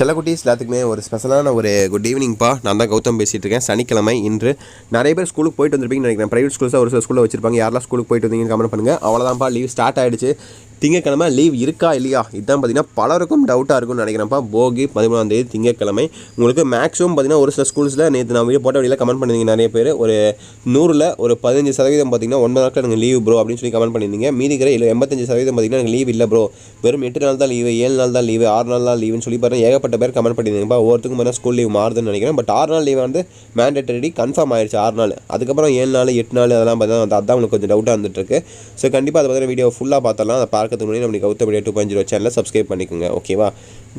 செல்லக்குட்டீஸ் எல்லாத்துக்குமே ஒரு ஸ்பெஷலான ஒரு குட் ஈவினிங்ப்பா நான் தான் கௌதம் பேசிகிட்டு இருக்கேன். சனிக்கிழமை இன்று நிறைய பேர் ஸ்கூலுக்கு போயிட்டு வந்திருப்பீங்கன்னு நினைக்கிறேன். ப்ரைவேட் ஸ்கூல்ஸாக ஒரு சில ஸ்கூலில் வச்சிருப்பாங்க. யாரெல்லாம் ஸ்கூலுக்கு போயிட்டு வந்தீங்கன்னு கமெண்ட் பண்ணுங்கள் அவ்வளோதான்ப்பா லீவ் ஸ்டார்ட் ஆயிடுச்சு. திங்கக்கிழமை லீவ் இருக்கா இல்லையா? இதுதான் பார்த்தீங்கன்னா பலருக்கும் டவுட்டாக இருக்கும்னு நினைக்கிறேன்ப்பா. போகி பதிமூணாம் தேதி திங்கக்கிழமை. உங்களுக்கு மேக்ஸிமம் பார்த்தீங்கன்னா ஒரு சில ஸ்கூல்ஸில் நேற்று நான் வீடியோ போட்ட வழியில் கமெண்ட் பண்ணியிருந்தீங்க நிறைய பேர். ஒரு நூறில் ஒரு பதினஞ்சு சதவீதம் பார்த்தீங்கன்னா ஒன்பது நாட்கள் எனக்கு லீவ் ப்ரோ அப்படின்னு சொல்லி கமெண்ட் பண்ணியிருந்தீங்க. மீதி இல்லை எண்பத்தஞ்சு சதவீதம் பார்த்தீங்கன்னா எனக்கு லீவ் இல்லை ப்ரோ வெறும் எட்டு நாள் தான் லீவு ஏழு நாள் தான் லீவு ஆறு நாள் தான் லீவுன்னு சொல்லி பாருங்கள் ஏகப்பட்ட பேர் கமெண்ட் பண்ணியிருந்தீங்கப்பா ஒவ்வொருத்துக்கும் மேலே ஸ்கூல் லீவ் மாறுதுன்னு நினைக்கிறேன். பட் ஆறு நாள் லீவ் வந்து மேண்டேட்டரி கன்ஃபார்ம் ஆயிடுச்சு ஆறு நாள். அதுக்கப்புறம் ஏழு நாள் எட்டு நாள் அதெல்லாம் பார்த்தா அதான் உங்களுக்கு கொஞ்சம் டவுட்டாக வந்துட்டு இருக்கு ஸோ கண்டிப்பாக அதை பார்த்தீங்கன்னா வீடியோ ஃபுல்லாக பார்த்தாலும் அதை பார்க்கறதுக்கு முன்னாடி நம்ம கௌத்த வீடியோ டூ பாயிண்ட் ஜீரோ சேனலில் சப்ஸ்கிரைப் பண்ணிக்கோங்க ஓகேவா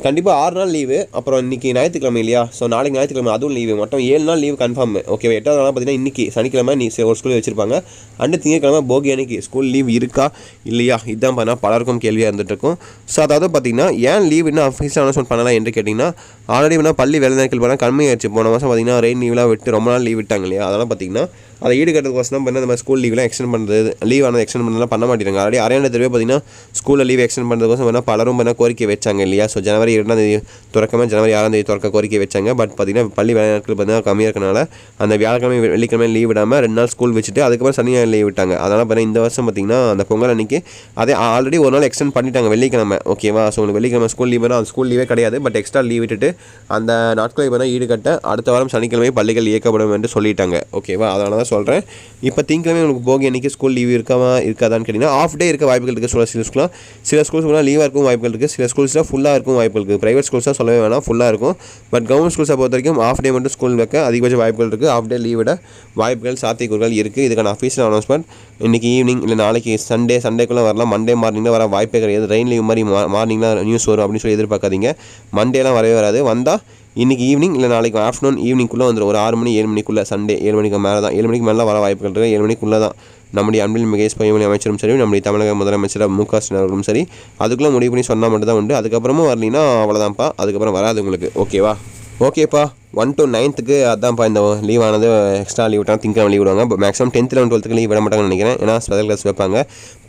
கண்டிப்பாக ஆறு நாள் லீவு அப்புறம் இன்னைக்கு ஞாயிற்றுக்கிழமை இல்லையா? ஸோ நாளைக்கு ஞாயிற்றுக்கிழமை அதுவும் லீவு மொத்தம் ஏழு நாள் லீவ் கன்ஃபார்ம் ஓகேவா எட்டாவது நாள் பார்த்தீங்கன்னா இன்னைக்கு சனிக்கிழமை நீ ஒரு ஸ்கூல் வச்சிருப்பாங்க. அண்டு திங்கக்கிழமை போகி அன்னைக்கு ஸ்கூல் லீவ் இருக்கா இல்லையா? இதுதான் பண்ணால் பலருக்கும் கேள்வியாக இருந்துட்டு இருக்கும் ஸோ அதாவது பார்த்தீங்கன்னா ஏன் லீவ் இன்னும் அஃபீஸில் அனௌன்ஸ்மெண்ட் பண்ணலாம் என்று கேட்டிங்கன்னா ஆல்ரெடி வேணால் பள்ளி வேலை நாட்கள் போனால் கண்மையாயிடுச்சு போன மாதம் பார்த்தீங்கன்னா ரெயின் லீவ்லாம் விட்டு ரொம்ப நாள் லீவ் விட்டாங்க இல்லையா? அதெல்லாம் பார்த்தீங்கன்னா அதை ஈடுகட்டுறதுக்கோசரம் பண்ண இந்த மாதிரி ஸ்கூல் லீவ்லாம் எக்ஸ்டெண்ட் பண்ணுறது லீவ் ஆனால் எக்ஸ்டெண்ட் பண்ணலாம் பண்ண மாட்டேங்கிறாங்க. ஆல்ரெடி அரையாண்டு தடவை பார்த்தீங்கன்னா ஸ்கூலில் லீவ் எக்ஸ்டெண்ட் பண்ணுறதுக்கோசம் வேணால் பலரும் வேணால் கோரிக்கை வச்சாங்க இல்லையா? ஸோ ஜனவரி இரண்டாம் தேதி திறக்காம ஜனவரி ஆறாம் தேதி திறக்க கோரிக்கை வச்சாங்க. பட் பார்த்தீங்கன்னா பள்ளி வேலை நாட்கள் பார்த்தீங்கன்னா கம்மியாக இருக்கனால அந்த வியாழக்கிழமை வெள்ளிக்கிழமை லீவ் விடாமல் ரெண்டு நாள் ஸ்கூல் வச்சுட்டு அதுக்கப்புறம் சனியாக லீவ் விட்டாங்க. அதனால் பார்த்தீங்கன்னா இந்த வருஷம் பார்த்தீங்கன்னா அந்த பொங்கல் அன்னைக்கு அதே ஆல்ரெடி ஒரு நாள் எக்ஸ்டெண்ட் பண்ணிட்டாங்க வெள்ளிக்கிழமை. ஓகேவா ஸோ உங்களுக்கு வெள்ளிக்கிழமை ஸ்கூல் லீவ்னா அந்த ஸ்கூல் லீவே கிடையாது. பட் எக்ஸ்ட்ரா லீவ் விட்டுட்டு அந்த நாட்களை வேணால் ஈடுகட்ட அடுத்த வாரம் சனிக்கிழமை பள்ளிகள் இயக்கப்படும் என்று சொல்லிட்டாங்க. ஓகேவா அதனால தான் சொல்கிறேன் இப்போ திங்கக்கிழமை உங்களுக்கு போகி அன்றைக்கி ஸ்கூல் லீவ் இருக்காமா இருக்காதான்னு கேட்டிங்கன்னா ஆஃப் டே இருக்க வாய்ப்புகள் இருக்குது சொல்ல சில ஸ்கூலாம் சில ஸ்கூல்ஸ் லீவாக இருக்கும் வாய்ப்புகள் இருக்குது சில ஸ்கூல்ஸில் ஃபுல்லாக இருக்கும் வாய்ப்புகள் இருக்குது ப்ரைவேட் ஸ்கூல்ஸாக சொல்லவே வேணாம். ஃபுல்லாக இருக்கும். பட் கவர்மெண்ட் ஸ்கூல்ஸை பொறுத்த வரைக்கும் ஆஃப் டே மட்டும் ஸ்கூல் வைக்க அதிகபட்ச வாய்ப்புகள் இருக்குது ஆஃப் டே லீவ் விட வாய்ப்புகள் சாத்தியக்கூறுகள் இருக்குது இதுக்கான அஃபீஷியல் அனௌன்ஸ்மெண்ட் இன்றைக்கி ஈவினிங் இல்லை நாளைக்கு சண்டே சண்டேக்குள்ளே வரலாம். மண்டே மார்னிங்கில் வர வாய்ப்பே கிடையாது. ரெயின் லீவ் மாதிரி மார்னிங்லாம் நியூஸ் வரும் அப்படின்னு சொல்லி எதிர்பார்க்காதீங்க. மண்டேலாம் வரவே வராது. வந்தால் இன்றைக்கி ஈவினிங் இல்லை நாளைக்கு ஆஃப்டர்நூன் ஈவினிங்குள்ளே வந்துடும் ஒரு ஆறு மணி ஏழு மணிக்குள்ளே சண்டே ஏழு மணிக்கு மேலே தான் ஏழு மணிக்கு மேலே வர வாய்ப்புகள் இருக்குது ஏழு மணிக்குள்ளே தான் நம்முடைய அன்பில் மிகேஷ் பையமொழி அமைச்சரும் சரி நம்முடைய தமிழக முதலமைச்சர் மு க ஸ்டாலினும் சரி அதுக்குள்ளே முடிவு பண்ணி சொன்னால் மட்டும் தான் உண்டு. அதுக்கப்புறமும் வரலினா அவ்வளோதான்ப்பா அதுக்கப்புறம் வராது உங்களுக்கு. ஓகேவா ஓகேப்பா ஒன் டு நைன்த்துக்கு அதான்ப்பா இந்த லீவ் ஆனது எக்ஸ்ட்ரா லீவ் விட்டாங்க திங்கக்கிழமை லீவ் விடுவாங்க. மேக்ஸிமம் டென்த் லெவன் டுவெல்த்துக்கு லீவ் விட மாட்டாங்கன்னு நினைக்கிறேன். ஏன்னா ஸ்பெஷல் கிளாஸ் வைப்பாங்க.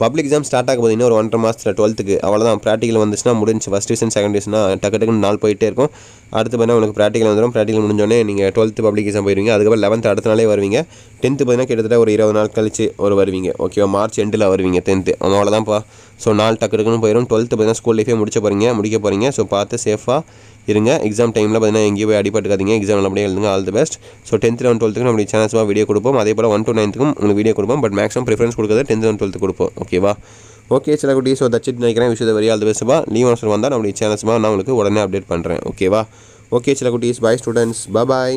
பப்ளிக் எக்ஸாம் ஸ்டார்ட் ஆக போது இன்னும் ஒரு ஒன்றரை மாதத்தில் டுவெல்த்துக்கு அவ்வளோதான் ப்ராக்டிகல் வந்துச்சுன்னா முடிஞ்சு ஃபஸ்ட் டிவிஷன் செகண்ட் டிவிஷனா டக்கு டக்குன்னு நாள் போயிட்டே இருக்கும். அடுத்து பார்த்தீங்கன்னா உங்களுக்கு ப்ராக்டிகல் வந்துடும் ப்ராக்டிகல் முடிஞ்சோடனே நீங்கள் டுவெல்த்து பப்ளிக் எக்ஸாம் போயிருவீங்க. அதுக்கப்புறம் லெவன்த் அடுத்த நாளே வருவீங்க. டென்த்து பார்த்தீங்கன்னா கிட்டத்தட்ட ஒரு இருபது நாள் கழிச்சு ஒரு வருவீங்க. ஓகேவா மார்ச் எண்டில் வருவீங்க டென்த்து அவ்வளோதான்ப்பா ஸோ நாள் டக்கு டக்குன்னு போயிடும் டுவெல்த்து பார்த்தீங்கன்னா ஸ்கூல் லைஃபே முடிச்ச போகிறீங்க முடிக்க போகிறீங்க ஸோ பார்த்து சேஃபாக இருங்க. எக்ஸாம் டைமில் பார்த்தீங்கன்னா எங்கேயும் போய் அடிபட்டுக்காதீங்க. எக்ஸாம் நல்லபடியாக எழுதுங்க. All the best so tenth eleven டுவெல்த்துக்கு நம்மளுக்கு சேனல்ஸாக வீடியோ கொடுப்போம். அதே போல் ஒன் டு நைன்த்துக்கும் உங்களுக்கு வீடியோ கொடுப்போம். பட் மேக்ஸிமம் ப்ரிஃபரன்ஸ் கொடுக்குறது டென்த் லெவன் டுவெல்த்து கொடுப்போம். ஓகேவா ஓகே சில குட்டி. ஸோ தச்சிட்டு நினைக்கிறேன். விஷயத்தை வெரி ஆல் தி பெஸ்ட்பா லீவ் ஆன்சர் வந்தால் நம்மளுடைய சேனல்ஸ்மா நான் உங்களுக்கு உடனே அப்டேட் பண்ணுறேன் ஓகேவா ஓகே சில குட்டீஸ். பாய் ஸ்டூடெண்ட்ஸ் பாய்